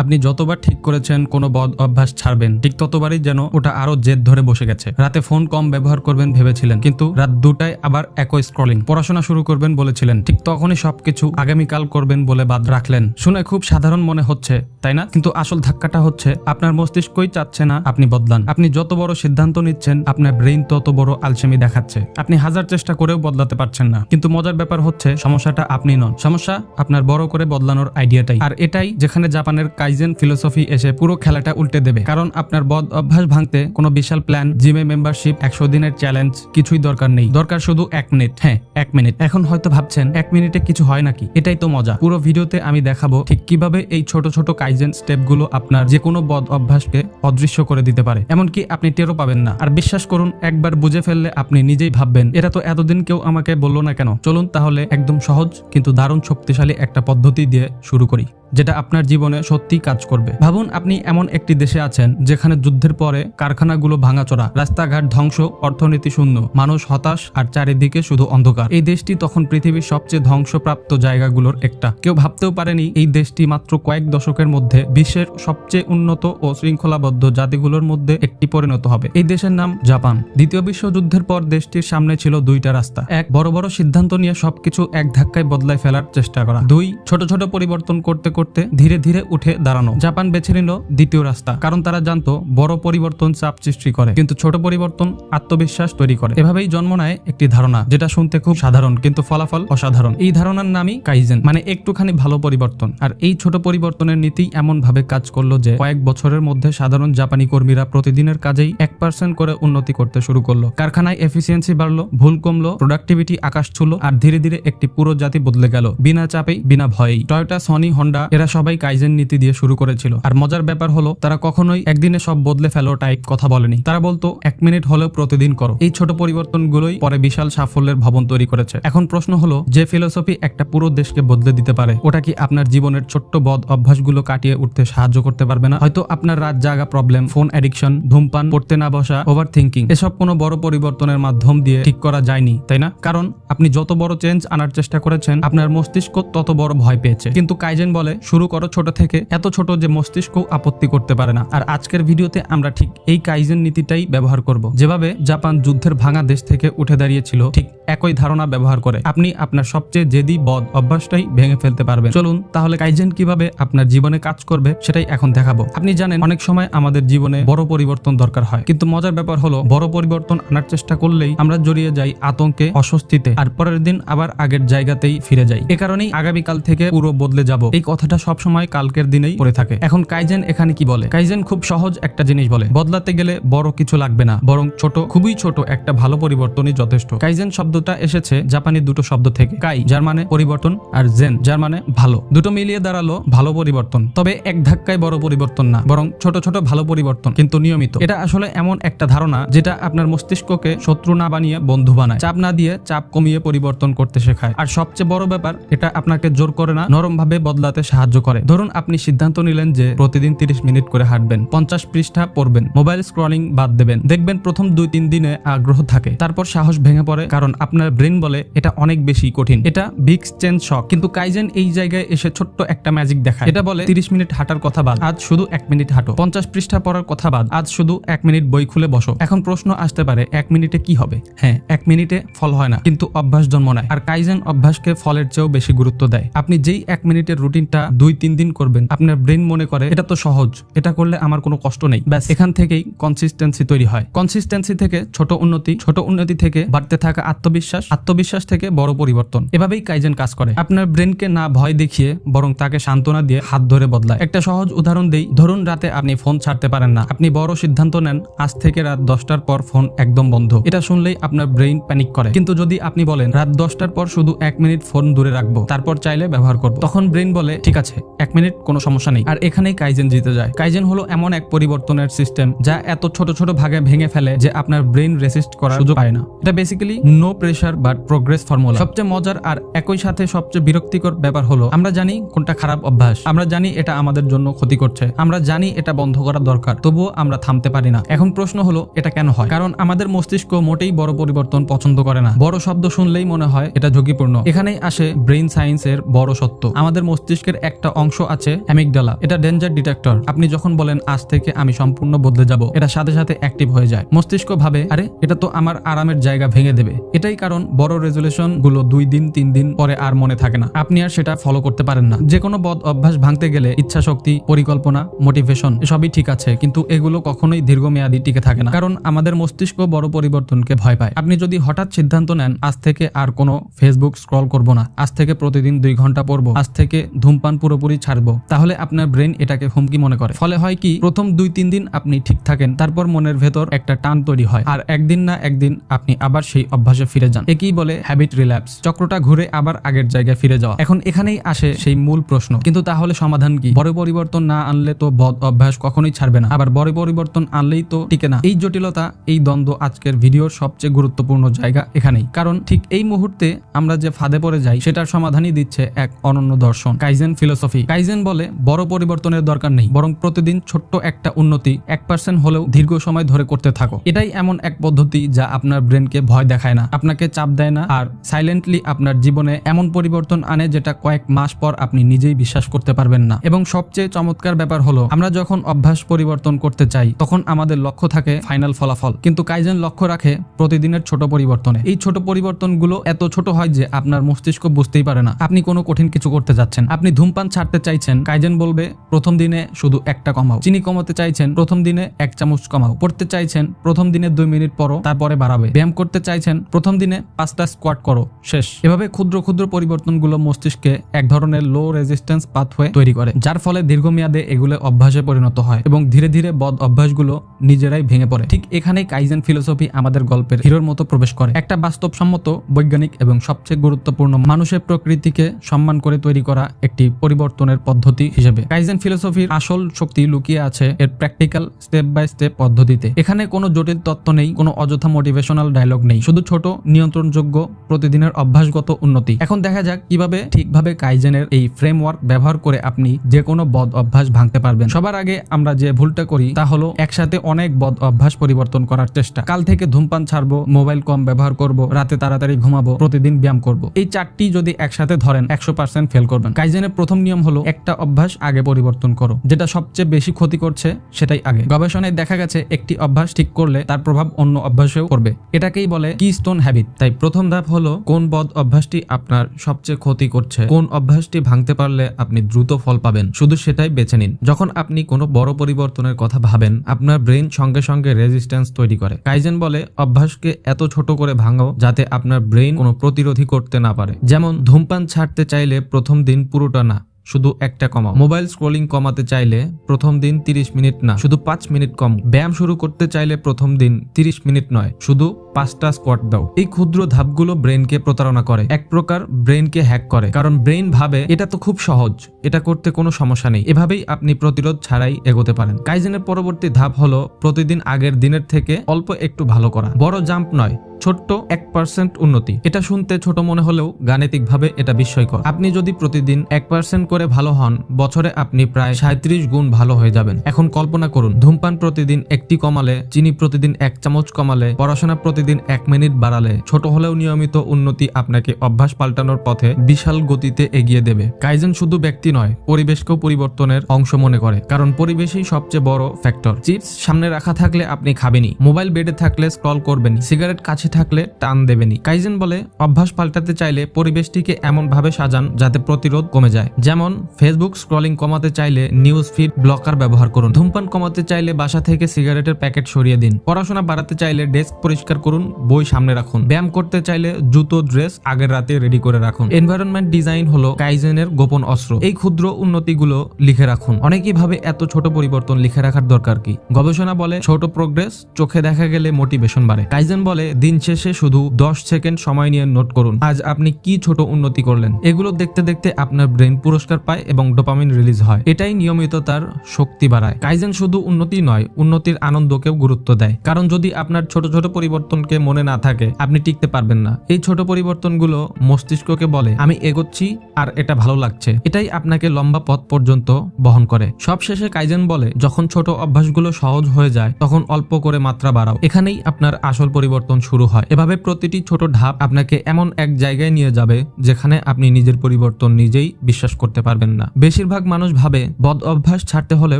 আপনি যতবার ঠিক করেছেন কোনো বদ অভ্যাস ছাড়বেন, ঠিক ততবারই যেন ওটা আরও জেদ ধরে বসে গেছে। রাতে ফোন কম ব্যবহার করবেন ভেবেছিলেন, কিন্তু রাত দুটায় আবার একই স্ক্রলিং পড়াশোনা শুরু করবেন বলেছিলেন, ঠিক তখনই সবকিছু আগামীকাল করবেন বলে বাদ রাখলেন। শুনে খুব সাধারণ মনে হচ্ছে, তাই না? কিন্তু আসল ধাক্কাটা হচ্ছে, আপনার মস্তিষ্কই চাচ্ছে না আপনি বদলান। আপনি যত বড় সিদ্ধান্ত নিচ্ছেন, আপনার ব্রেইন তত বড় আলসেমি দেখাচ্ছে। আপনি হাজার চেষ্টা করেও বদলাতে পারছেন না। কিন্তু মজার ব্যাপার হচ্ছে, সমস্যাটা আপনি নন। সমস্যা আপনার বড় করে বদলানোর আইডিয়াটাই আর এটাই যেখানে জাপানের কাইজেন ফিলোসফি এসে পুরো খেলাটা উল্টে দেবে। কারণ আপনার বদ অভ্যাস ভাঙতে কোনো বিশাল প্ল্যান জিমে মেম্বারশিপ একশো দিনের চ্যালেঞ্জ কিছুই দরকার নেই। দরকার শুধু এক মিনিট হ্যাঁ এক মিনিট এখন হয়তো ভাবছেন, এক মিনিটে কিছু হয় নাকি? এটাই তো মজা। পুরো ভিডিওতে আমি দেখাবো ঠিক কীভাবে এই ছোট ছোট কাইজেন স্টেপগুলো আপনার যে কোনো বদ অভ্যাসকে অদৃশ্য করে দিতে পারে। এমনকি আপনি টেরও পাবেন না। আর বিশ্বাস করুন, একবার বুঝে ফেললে আপনি নিজেই ভাববেন এটা তো এতদিন কেউ আমাকে বলল না কেন? চলুন তাহলে একদম সহজ, কিন্তু দারুণ শক্তিশালী একটা পদ্ধতি দিয়ে শুরু করি। যেটা আপনার জীবনে সত্যিই কাজ করবে। ভাবুন, আপনি এমন একটি দেশে আছেন যেখানে যুদ্ধের পরে কারখানাগুলো ভাঙাচোরা, রাস্তাঘাট ধ্বংস, অর্থনীতি শূন্য, মানুষ হতাশ আর চারিদিকে শুধু অন্ধকার। এই দেশটি তখন পৃথিবীর সবচেয়ে ধ্বংসপ্রাপ্ত জায়গাগুলোর একটা। কেউ ভাবতেও পারেনি এই দেশটি মাত্র কয়েক দশকের মধ্যে বিশ্বের সবচেয়ে উন্নত ও শৃঙ্খলাবদ্ধ জাতিগুলোর মধ্যে একটি পরিণত হবে। এই দেশের নাম জাপান। দ্বিতীয় বিশ্বযুদ্ধের পর দেশটির সামনে ছিল দুইটা রাস্তা। এক, বড় বড় সিদ্ধান্ত নিয়ে সবকিছু এক ধাক্কায় বদলায় ফেলার চেষ্টা করা। দুই, ছোট ছোট পরিবর্তন করতে করতে ধীরে ধীরে উঠে দাঁড়ানো। জাপান বেছে নিল দ্বিতীয় রাস্তা, কারণ তারা জানতো বড় পরিবর্তন চাপ সৃষ্টি করে, কিন্তু ছোট পরিবর্তন আত্মবিশ্বাস তৈরি করে। এভাবেই জন্ম নেয় একটি ধারণা, যেটা শুনতে খুব সাধারণ, কিন্তু ফলাফল অসাধারণ। এই ধারণার নামই কাইজেন মানে একটুখানি ভালো পরিবর্তন। আর এই ছোট পরিবর্তনের নীতি এমন ভাবে কাজ করল যে কয়েক বছরের মধ্যে সাধারণ জাপানি কর্মীরা প্রতিদিনের কাজেই এক পার্সেন্ট করে উন্নতি করতে শুরু করল। কারখানায় এফিসিয়েন্সি বাড়লো, ভুল কমলো প্রোডাক্টিভিটি আকাশ ছুলো, আর ধীরে ধীরে একটি পুরো জাতি বদলে গেল, বিনা চাপেই, বিনা ভয়েই। টয়োটা সনি হন্ডা এরা সবাই কাইজেন নীতি দিয়ে শুরু করেছিল। আর মজার ব্যাপার হলো, তারা কখনোই একদিনে সব বদলে ফেলো টাইপ কথা বলেনি। তারা বলতো, এক মিনিট হলেও প্রতিদিন করো। এই ছোট পরিবর্তনগুলোই পরে বিশাল সাফল্যের ভবন তৈরি করেছে। এখন প্রশ্ন হলো, যে ফিলোসফি একটা পুরো দেশকে বদলে দিতে পারে, ওটা কি আপনার জীবনের ছোট্ট বদ অভ্যাসগুলো কাটিয়ে উঠতে সাহায্য করতে পারবে না? হয়তো আপনার রাত জাগা প্রবলেম ফোন অ্যাডিকশন ধূমপান, পড়তে না বসা ওভার থিঙ্কিং এসব কোনো বড় পরিবর্তনের মাধ্যম দিয়ে ঠিক করা যায়নি, তাই না? কারণ আপনি যত বড় চেঞ্জ আনার চেষ্টা করেছেন, আপনার মস্তিষ্ক তত বড় ভয় পেয়েছে। কিন্তু কাইজেন বলে শুরু করো ছোট থেকে। এত ছোট যে মস্তিষ্ক আপত্তি করতে পারে না। আর আজকের ভিডিওতে আমরা ঠিক এই কাইজেন নীতিটাই ব্যবহার করব। যেভাবে জাপান যুদ্ধের ভাঙা দেশ থেকে উঠে দাঁড়িয়েছিল, ঠিক একই ধারণা ব্যবহার করে। আপনি আপনার সবচেয়ে জেদি বদ অভ্যাসটাই ভেঙে ফেলতে পারবেন। চলুন তাহলে কাইজেন কীভাবে আপনার জীবনে কাজ করবে সেটাই এখন দেখাবো। আপনি জানেন, অনেক সময় আমাদের জীবনে বড় পরিবর্তন দরকার হয়। কিন্তু মজার ব্যাপার হলো, বড় পরিবর্তন আনার চেষ্টা করলেই আমরা জড়িয়ে যাই আতঙ্কে, অস্বস্তিতে। আর পরের দিন আবার আগের জায়গাতেই ফিরে যাই। এ কারণেই আগামীকাল থেকে পুরো বদলে যাব। এই কথাটা সবসময় কালকের দিনেই পড়ে থাকে। এখন কাইজেন এখানে কি বলে? কাইজেন খুব সহজ একটা জিনিস বলে। বদলাতে গেলে বড় কিছু লাগবে না, বরং ছোট, খুবই ছোট একটা ভালো পরিবর্তনই যথেষ্ট। কাইজেন শব্দটা এসেছে জাপানি দুটো শব্দ থেকে। কাই, যার মানে পরিবর্তন, আর জেন, যার মানে ভালো। দুটো মিলিয়ে দাঁড়াল ভালো পরিবর্তন। তবে এক ধাক্কায় বড় পরিবর্তন না, বরং ছোট ছোট ভালো পরিবর্তন, কিন্তু নিয়মিত। এটা আসলে এমন একটা ধারণা যেটা আপনার মস্তিষ্ককে শত্রু না বানিয়ে বন্ধু বানায়। চাপ না দিয়ে চাপ কমিয়ে পরিবর্তন করতে শেখায়। আর সবচেয়ে বড় ব্যাপার, এটা আপনাকে জোর করে না নরম ভাবে বদলাতে সাহায্য করে। ধরুন আপনি সিদ্ধান্ত নিলেন যে প্রতিদিন তিরিশ মিনিট করে হাঁটবেন, পঞ্চাশ পৃষ্ঠা পড়বেন, মোবাইল স্ক্রলিং বাদ দেবেন। দেখবেন প্রথম দুই তিন দিনে আগ্রহ থাকে, তারপর সাহস ভেঙে পড়ে, কারণ আপনার ব্রেন বলে এটা অনেক বেশি কঠিন। এটা বিগ চেঞ্জ শখ কিন্তু কাইজেন এই জায়গায় এসে ছোট্ট একটা ম্যাজিক দেখায়। এটা বলে তিরিশ মিনিট হাঁটার কথা বাদ, আজ শুধু এক মিনিট হাঁটো। পঞ্চাশ পৃষ্ঠা পড়ার কথা বাদ, আজ শুধু এক মিনিট বই খুলে বসো। এখন প্রশ্ন আসতে পারে, এক মিনিটে কি হবে? হ্যাঁ এক মিনিটে ফল হয় না, কিন্তু অভ্যাস জন্ম নেয়। আর কাইজেন অভ্যাসকে ফলের চেয়েও বেশি গুরুত্ব দেয়। আপনি যেই এক মিনিটের রুটিনটা দুই তিন দিন করবেন। আপনার ব্রেন মনে করে, এটা তো সহজ, এটা করলে আমার কোনো কষ্ট নেই। ব্যাস, এখান থেকেই কনসিস্টেন্সি তৈরি হয়। কনসিস্টেন্সি থেকে ছোট উন্নতি ছোট উন্নতি থেকে বাড়তে থাকা আত্মবিশ্বাস আত্মবিশ্বাস থেকে বড় পরিবর্তন। এভাবেই কাইজেন কাজ করে। আপনার ব্রেনকে না ভয় দেখিয়ে, বরং তাকে সান্ত্বনা দিয়ে হাত ধরে বদলায়। একটা সহজ উদাহরণ দেই, ধরুন রাতে আপনি ফোন ছাড়তে পারেন না। আপনি বড় সিদ্ধান্ত নেন, আজ থেকে রাত দশটার পর ফোন একদম বন্ধ। এটা শুনলেই আপনার ব্রেইন প্যানিক করে। কিন্তু যদি আপনি বলেন, রাত দশটার পর শুধু এক মিনিট ফোন দূরে রাখব, তারপর চাইলে ব্যবহার করব। তখন ব্রেন বলে, ঠিক আছে, এক মিনিট, কোনো সমস্যা নেই। আর এখানেই কাইজেন জিতে যায়। কাইজেন হলো এমন এক পরিবর্তনের সিস্টেম যা এত ছোট ছোট ভাগে ভেঙে ফেলে যে আপনার ব্রেন রেসিস্ট করার সুযোগ পায় না। এটা basically no pressure but progress formula সবচেয়ে মজার আর একই সাথে সবচেয়ে বিরক্তিকর ব্যাপার হলো, আমরা জানি কোনটা খারাপ অভ্যাস। আমরা জানি এটা আমাদের জন্য ক্ষতি করছে। আমরা জানি এটা বন্ধ করা দরকার, তবুও আমরা থামতে পারি না। এখন প্রশ্ন হলো, এটা কেন হয়? কারণ আমাদের মস্তিষ্ক মোটেই বড় পরিবর্তন পছন্দ করে না। বড় শব্দ শুনলেই মনে হয় এটা ঝুঁকিপূর্ণ। এখানেই আসে ব্রেন সায়েন্সের বড় সত্য। আমাদের মস্তিষ্কের একটা অংশ আছে অ্যামিকডালা এটা ডেঞ্জার ডিটেক্টর। আপনি যখন বলেন, আজ থেকে আমি সম্পূর্ণ বদলে যাব, এটা সাথে সাথে অ্যাক্টিভ হয়ে যায়। মস্তিষ্ক ভাবে, আরে, এটা তো আমার আরামের জায়গা ভেঙে দেবে। এটাই কারণ বড় রেজলিউশনগুলো দুই দিন, তিন দিন পরে আর মনে থাকে না। আপনি আর সেটা ফলো করতে পারেন না। যে কোনো বদ অভ্যাস ভাঙতে গেলে ইচ্ছা শক্তি, পরিকল্পনা মোটিভেশন সবই ঠিক আছে, কিন্তু এগুলো কখনোই দীর্ঘমেয়াদী টিকে থাকে না। কারণ আমাদের মস্তিষ্ক বড় পরিবর্তনকে ভয় পায়। আপনি যদি হঠাৎ সিদ্ধান্ত নেন, আজ থেকে আর কোনো ফেসবুক স্ক্রল করব না। আজ থেকে প্রতিদিন দুই ঘণ্টা পড়ব। আজ থেকে ধূমপান পুরোপুরি ছাড়বো। তাহলে আপনার ব্রেন এটাকে হুমকি মনে করে। ফলে হয় কি, প্রথম দুই তিন দিন আপনি ঠিক থাকেন, তারপর মনের ভেতর একটা টান তৈরি হয়। আর একদিন না একদিন আপনি আবার সেই অভ্যাসে ফিরে যান। একেই বলে হ্যাবিট রিল্যাপস চক্রটা ঘুরে আবার আগের জায়গায় ফিরে যাওয়া। এখন এখানেই আসে সেই মূল প্রশ্ন। কিন্তু তাহলে সমাধান কি? বড় পরিবর্তন না আনলে তো বদ অভ্যাস কখনোই ছাড়বে না। আবার বড় পরিবর্তন আনলেই তো টিকে না। এই জটিলতা, এই দ্বন্দ্ব আজকের ভিডিওর সবচেয়ে গুরুত্বপূর্ণ জায়গা এখানেই। কারণ ঠিক এই মুহূর্তে আমরা যে ফাঁদে পড়ে যাই, সেটার সমাধানই দিচ্ছে এক অনন্য দর্শন। Kaizen philosophy. কাইজেন বলে, বড় পরিবর্তনের দরকার নেই, বরং প্রতিদিন ছোট্ট একটা উন্নতি, এক পার্সেন্ট হলেও দীর্ঘ সময় ধরে করতে থাকো। এটাই এমন এক পদ্ধতি যা আপনার ব্রেনকে ভয় দেখায় না, আপনাকে চাপ দেয় না, আর সাইলেন্টলি আপনার জীবনে এমন পরিবর্তন আনে যেটা কয়েক মাস পর আপনি নিজেই বিশ্বাস করতে পারবেন না। এবং সবচেয়ে চমৎকার ব্যাপার হলো, আমরা যখন অভ্যাস পরিবর্তন করতে চাই, তখন আমাদের লক্ষ্য থাকে ফাইনাল ফলাফল। কিন্তু কাইজেন লক্ষ্য রাখে প্রতিদিনের ছোট পরিবর্তনে। এই ছোট পরিবর্তনগুলো এত ছোট হয় যে আপনার মস্তিষ্ক বুঝতেই পারে না। আপনি কোনো কঠিন কিছু করতে যাচ্ছেন। আপনি ধূমপান ছাড়তে চাইছেন, কাইজেন বলবে, প্রথম দিনে শুধু একটা কমাও। চিনি কমাতে চাইছেন, প্রথম দিনে এক চামচ কমাও। পড়তে চাইছেন, প্রথম দিনে দুই মিনিট পরও তারপরে বাড়াবে। ব্যায়াম করতে চাইছেন, প্রথম দিনে পাঁচটা স্কোয়াট করো, শেষ। এভাবে ক্ষুদ্র ক্ষুদ্র পরিবর্তনগুলো মস্তিষ্কে এক ধরনের লো রেজিস্ট্যান্স পাথওয়ে তৈরি করে, যার ফলে দীর্ঘমেয়াদে এগুলো অভ্যাসে পরিণত হয় এবং ধীরে ধীরে বদ অভ্যাসগুলো নিজেরাই ভেঙে পড়ে। ঠিক এখানেই কাইজেন ফিলোসফি আমাদের গল্পের হিরোর মতো প্রবেশ করে। একটা বাস্তবসম্মত, বৈজ্ঞানিক এবং সবচেয়ে গুরুত্বপূর্ণ মানুষের প্রকৃতিকে সম্মান করে তৈরি করা একটি পরিবর্তনের পদ্ধতি হিসেবে। কাইজেন ফিলোসফির আসল শক্তি লুকিয়ে আছে এর প্র্যাকটিক্যাল স্টেপ বাই স্টেপ পদ্ধতিতে। এখানে কোনো জটিল তত্ত্ব নেই, কোনো অযথা মোটিভেশনাল ডায়লগ নেই। শুধু ছোট, নিয়ন্ত্রণযোগ্য, প্রতিদিনের অভ্যাসগত উন্নতি। এখন দেখা যাক কীভাবে ঠিকভাবে কাইজেনের এই ফ্রেমওয়ার্ক ব্যবহার করে আপনি যে কোনো বদ অভ্যাস ভাঙতে পারবেন। সবার আগে আমরা যে ভুলটা করি তা হলো একসাথে অনেক বদ অভ্যাস পরিবর্তন করার চেষ্টা। কাল থেকে ধূমপান ছাড়বো, মোবাইল কম ব্যবহার করব, রাতে তাড়াতাড়ি ঘুমাবো, প্রতিদিন ব্যায়াম করব। এই চারটি যদি একসাথে ধরেন, একশো পার্সেন্ট ফেল করবেন। কাইজেনের প্রথম নিয়ম হলো একটা অভ্যাস আগে পরিবর্তন করো। যেটা সবচেয়ে বেশি ক্ষতি করছে, সেটাই আগে। গবেষণায় দেখা গেছে, একটি অভ্যাস ঠিক করলে তার প্রভাব অন্য অভ্যাসেও পড়বে। এটাকেই বলে কি স্টোন হ্যাবিট তাই প্রথম ধাপ হলো কোন বদ অভ্যাসটি আপনার সবচেয়ে ক্ষতি করছে, কোন অভ্যাসটি ভাঙতে পারলে আপনি দ্রুত ফল পাবেন। শুধু সেটাই বেছে নিন। যখন আপনি কোনো বড় পরিবর্তনের কথা ভাবেন, আপনার ব্রেন সঙ্গে সঙ্গে রেজিস্ট্যান্স তৈরি করে। কাইজেন বলে, অভ্যাসকে এত ছোট করে ভাঙো যাতে আপনার ব্রেন কোনো প্রতিরোধী করতে না পারে। যেমন ধূমপান ছাড়তে চাইলে প্রথম দিন পুরোটা শুধু একটা কমাও। মোবাইল স্ক্রোলিং কমাতে চাইলে প্রথম দিন 30 মিনিট না, শুধু পাঁচ মিনিট কম। ব্যায়াম শুরু করতে চাইলে প্রথম দিন 30 মিনিট নয়, শুধু পাঁচটা স্কোয়াট দাও। এই ক্ষুদ্র ধাপগুলো ব্রেনকে প্রতারণা করে, এক প্রকার ব্রেনকে হ্যাক করে। কারণ ব্রেন ভাবে, এটা তো খুব সহজ, এটা করতে কোনো সমস্যা নেই। এভাবেই আপনি প্রতিরোধ ছাড়াই এগোতে পারেন। কাইজেনের পরবর্তী ধাপ হলো, প্রতিদিন আগের দিনের থেকে অল্প একটু ভালো করা। বড় জাম্প নয় ছোট্ট এক পার্সেন্ট উন্নতি। এটা শুনতে ছোট মনে হলেও গাণিতিকভাবে এটা বিস্ময়কর। আপনি যদি প্রতিদিন এক পার্সেন্ট করে ভালো হন, বছরে আপনি প্রায় সাঁত্রিশ গুণ ভালো হয়ে যাবেন। এখন কল্পনা করুন, ধূমপান প্রতিদিন একটি কমালে, চিনি প্রতিদিন এক চামচ কমালে, পড়াশোনা প্রতিদিন এক মিনিট বাড়ালে, ছোট হলেও নিয়মিত উন্নতি আপনাকে অভ্যাস পাল্টানোর পথে বিশাল গতিতে এগিয়ে দেবে। কাইজেন শুধু ব্যক্তি নয়, পরিবেশকেও পরিবর্তনের অংশ মনে করে, কারণ পরিবেশই সবচেয়ে বড় ফ্যাক্টর চিপস সামনে রাখা থাকলে আপনি খাবেনই। মোবাইল বেডে থাকলে স্ক্রল করবেন সিগারেট কাছে থাকলে টান দেবেনি কাইজেন বলে, অভ্যাস পাল্টাতে চাইলে পরিবেশটিকে এমনভাবে সাজান যাতে প্রতিরোধ কমে যায়। যেমন, ফেসবুক স্ক্রলিং কমাতে চাইলে নিউজ ফিড ব্লকার ব্যবহার করুন। ধূমপান কমাতে চাইলে বাসা থেকে সিগারেটের প্যাকেট সরিয়ে দিন। পড়াশোনা বাড়াতে চাইলে ডেস্ক পরিষ্কার করুন, বই সামনে রাখুন। ব্যায়াম করতে চাইলে জুতো, ড্রেস আগের রাতে রেডি করে রাখুন। এনভায়রনমেন্ট ডিজাইন হলো কাইজেনের গোপন অস্ত্র। এই ক্ষুদ্র উন্নতিগুলো লিখে রাখুন। অনেকেই ভাবে এত ছোট পরিবর্তন লিখে রাখার দরকার কি? গবেষণা বলে, ছোট প্রোগ্রেস চোখে দেখা গেলে মোটিভেশন বাড়ে। কাইজেন বলে, দিন শেষে শুধু দশ সেকেন্ড সময় নিয়ে নোট করুন, আজ আপনি কি ছোট উন্নতি করলেন? এগুলো দেখতে দেখতে আপনার ব্রেন পুরস্কার পায় এবং ডোপামিন রিলিজ হয়। এটাই নিয়মিত তার শক্তি বাড়ায়। কাইজেন শুধু উন্নতি নয়, উন্নতির আনন্দকেও গুরুত্ব দেয়। কারণ যদি আপনার ছোট ছোট পরিবর্তনকে মনে না থাকে, আপনি টিকতে পারবেন না। এই ছোট পরিবর্তনগুলো মস্তিষ্ককে বলে, আমি এগোচ্ছি আর এটা ভালো লাগছে। এটাই আপনাকে লম্বা পথ পর্যন্ত বহন করে। সবশেষে কাইজেন বলে, যখন ছোট অভ্যাসগুলো সহজ হয়ে যায়, তখন অল্প করে মাত্রা বাড়াও। এখানেই আপনার আসল পরিবর্তন শুরু হয়। হয়। এভাবে প্রতিটি ছোট ধাপ আপনাকে এমন এক জায়গায় নিয়ে যাবে যেখানে আপনি নিজের পরিবর্তন নিজেই বিশ্বাস করতে পারবেন না। বেশিরভাগ মানুষ ভাবে, বদ অভ্যাস ছাড়তে হলে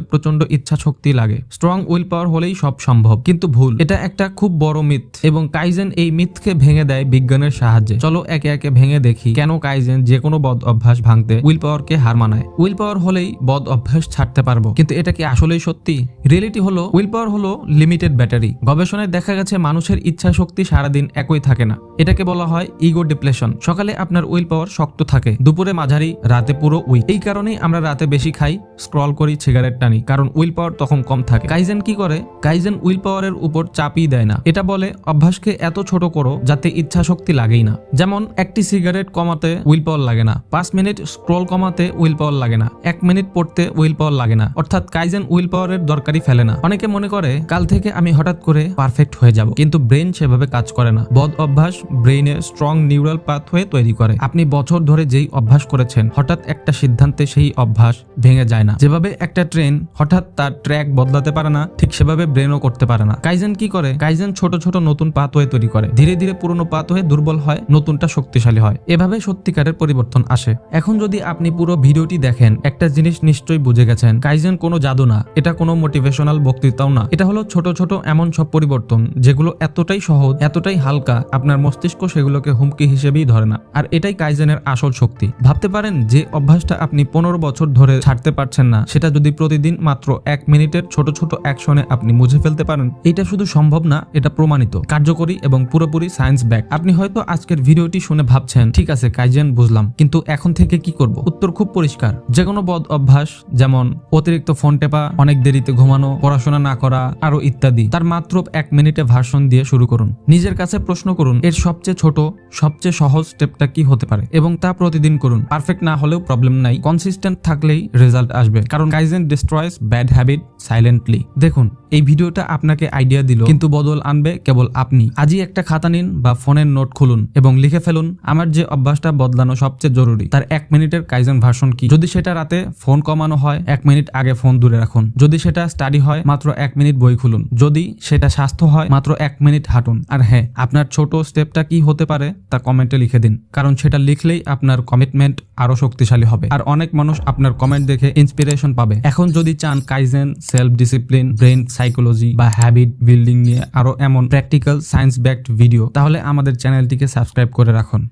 প্রচণ্ড ইচ্ছা শক্তি লাগে। স্ট্রং উইল পাওয়ার হলেই সব সম্ভব। কিন্তু ভুল। এটা একটা খুব বড় মিথ এবং কাইজেন এই মিথকে ভেঙে দেয় বিজ্ঞানের সাহায্যে। চলো একে একে ভেঙে দেখি কেন কাইজেন যে কোনো বদ অভ্যাস ভাঙতে উইল পাওয়ারকে হার মানায়। উইল পাওয়ার হলেই বদ অভ্যাস ছাড়তে পারব। কিন্তু এটা কি আসলেই সত্যি? রিয়েলিটি হলো, উইল পাওয়ার হলো লিমিটেড ব্যাটারি। গবেষণায় দেখা গেছে মানুষের ইচ্ছা শক্তি সারাদিন একই থাকে না। এটাকে বলা হয় ইগো ডিপ্লেশন সকালে আপনার উইল পাওয়ার শক্ত থাকে। দুপুরে মাঝারি, রাতে পুরো উইক এই কারণেই আমরা রাতে বেশি খাই, স্ক্রল করি, সিগারেট টানি। কারণ উইল পাওয়ার তখন কম থাকে। কাইজেন কি করে? কাইজেন উইল পাওয়ারের উপর চাপই দেয় না। এটা বলে, অভ্যাসকে এত ছোট করো যাতে ইচ্ছা শক্তি লাগেই না। যেমন, একটি সিগারেট কমাতে উইল পাওয়ার লাগে না। পাঁচ মিনিট স্ক্রল কমাতে উইল পাওয়ার লাগে না। এক মিনিট পড়তে উইল পাওয়ার লাগে না। অর্থাৎ কাইজেন উইল পাওয়ারের দরকারই ফেলে না। অনেকে মনে করে, কাল থেকে আমি হঠাৎ করে পারফেক্ট হয়ে যাব। কিন্তু ব্রেন সেভাবে কাজ করে না। বদ অভ্যাস ব্রেইনে স্ট্রং নিউরাল পাথওয়ে তৈরি করে। আপনি বছর ধরে যেই অভ্যাস করেছেন, হঠাৎ একটা সিদ্ধান্তে সেই অভ্যাস ভেঙে যায় না। যেভাবে একটা ট্রেন হঠাৎ তার ট্র্যাক বদলাতে পারে না, ঠিক সেভাবে ব্রেনও করতে পারে না। কাইজেন কি করে? কাইজেন ছোট ছোট নতুন পাথওয়ে তৈরি করে। ধীরে ধীরে পুরনো পাথওয়ে দুর্বল হয়, নতুনটা শক্তিশালী হয়। এভাবে সত্যিকারের পরিবর্তন আসে। এখন যদি আপনি পুরো ভিডিওটি দেখেন, একটা জিনিস নিশ্চয়ই বুঝে গেছেন। কাইজেন কোনো জাদু না, এটা কোনো মোটিভেশনাল বক্তৃতাও না। এটা হলো ছোট ছোট এমন সব পরিবর্তন, যেগুলো এতটাই সহজ এতটাই হালকা, আপনার মস্তিষ্ক সেগুলোকে হুমকি হিসেবেই ধরে না। আর এটাই কাইজেনের আসল শক্তি। ভাবতে পারেন যে, অভ্যাসটা আপনি পনেরো বছর ধরে ছাড়তে পারছেন না, সেটা যদি প্রতিদিন মাত্র এক মিনিটের ছোট ছোট অ্যাকশনে আপনি মুছে ফেলতে পারেন, এটা শুধু সম্ভব না, এটা প্রমাণিত। কার্যকরী এবং পুরোপুরি সায়েন্স ব্যাক। আপনি হয়তো আজকের ভিডিওটি শুনে ভাবছেন, ঠিক আছে, কাইজেন, বুঝলাম। কিন্তু এখন থেকে কি করব? উত্তর খুব পরিষ্কার। যে কোনো বদ অভ্যাস, যেমন অতিরিক্ত ফোন টেপা, অনেক দেরিতে ঘুমানো, পড়াশোনা না করা, আরও ইত্যাদি, তার মাত্র এক মিনিটে ভার্সন দিয়ে শুরু করুন। নিজের কাছে প্রশ্ন করুন, এর সবচেয়ে ছোট, সবচেয়ে সহজ স্টেপটা কি হতে পারে? এবং তা প্রতিদিন করুন। পারফেক্ট না হলেও প্রবলেম নাই। কনসিস্টেন্ট থাকলেই রেজাল্ট আসবে। কারণ kaizen destroys bad habit silently দেখুন, এই ভিডিওটা আপনাকে আইডিয়া দিল, কিন্তু বদল আনবে কেবল আপনি। আজই একটা খাতা নিন বা ফোনের নোট খুলুন এবং লিখে ফেলুন, আমার যে অভ্যাসটা বদলানো সবচেয়ে জরুরি, তার এক মিনিটের কাইজেন ভার্সন কি? যদি সেটা রাতে ফোন কমানো হয়, এক মিনিট আগে ফোন দূরে রাখুন। যদি সেটা স্টাডি হয়, মাত্র এক মিনিট বই খুলুন। যদি সেটা স্বাস্থ্য হয়, মাত্র এক মিনিট হাঁটুন। আর হ্যাঁ আপনার ছোট স্টেপটা কি হতে পারে তা কমেন্টে লিখে দিন। কারণ সেটা লিখলেই আপনার কমিটমেন্ট আরও শক্তিশালী হবে। আর অনেক মানুষ আপনার কমেন্ট দেখে ইন্সপিরেশন পাবে। এখন যদি চান kaizen self discipline brain psychology বা হ্যাবিট বিল্ডিং নিয়ে আরও এমন প্র্যাকটিক্যাল সায়েন্স ব্যাকড ভিডিও তাহলে আমাদের চ্যানেলটিকে সাবস্ক্রাইব করে রাখুন।